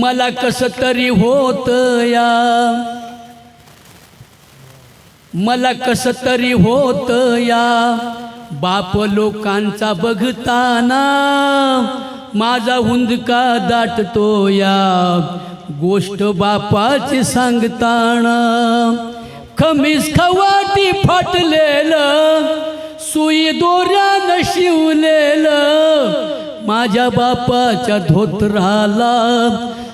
मला कस तरी होत या. मला कस तरी होत या. बाप लोकांचा बघताना माझा हुंदका दाटतो या. गोष्ट बापाची सांगताना खमीस खवाटी फाटलेलं सुई दोऱ्यानं शिवलेलं माझ्या बापाच्या धोत्राला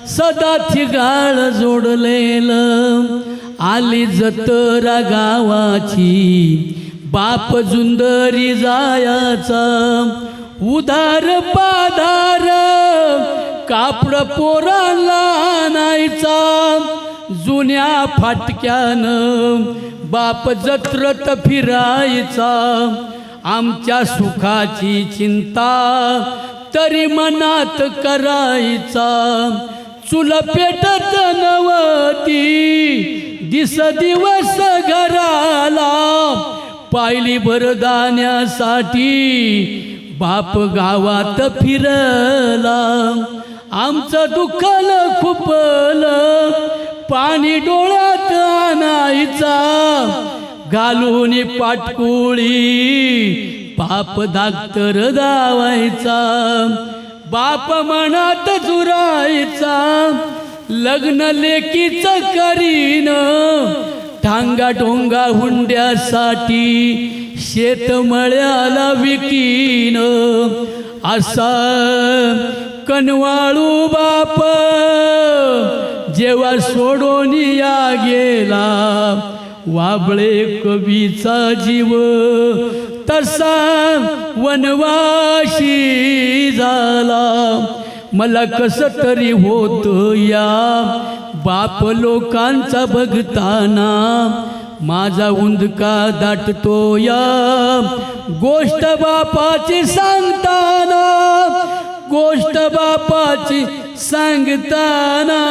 सदा ठिकाण जोडलेलं. आली जतरा गावाची. बाप जुंदरी जायाचा. उधार पाधार. कापड पोराला आणायचा. जुन्या फाटक्यानं बाप जत्रत फिरायचा. आमच्या सुखाची चिंता तरी मनात करायचा. चुल पेटत नवती. दिस दिवस घराला पायली भरदाण्यासाठी बाप गावात फिरला. आमचं दुखल खुपल. पाणी डोळ्यात आणायचा. घालून पाटकुळी. बाप दाक्तर दावायचा. बाप मनात जुरायचा लग्न लेकीच करीन. ठांगा ढोंगा हुंड्यासाठी शेतमळ्याला विकीन. असा कनवाळू बाप जेव्हा सोडून या गेला वाबळे कवीचा जीव तसा वनवाशी झाला. मला कसं तरी होत या. बाप लोकांचा बघताना माझा उंदका दाटतो या. गोष्ट बापाची सांगताना गोष्ट बापाची सांगताना.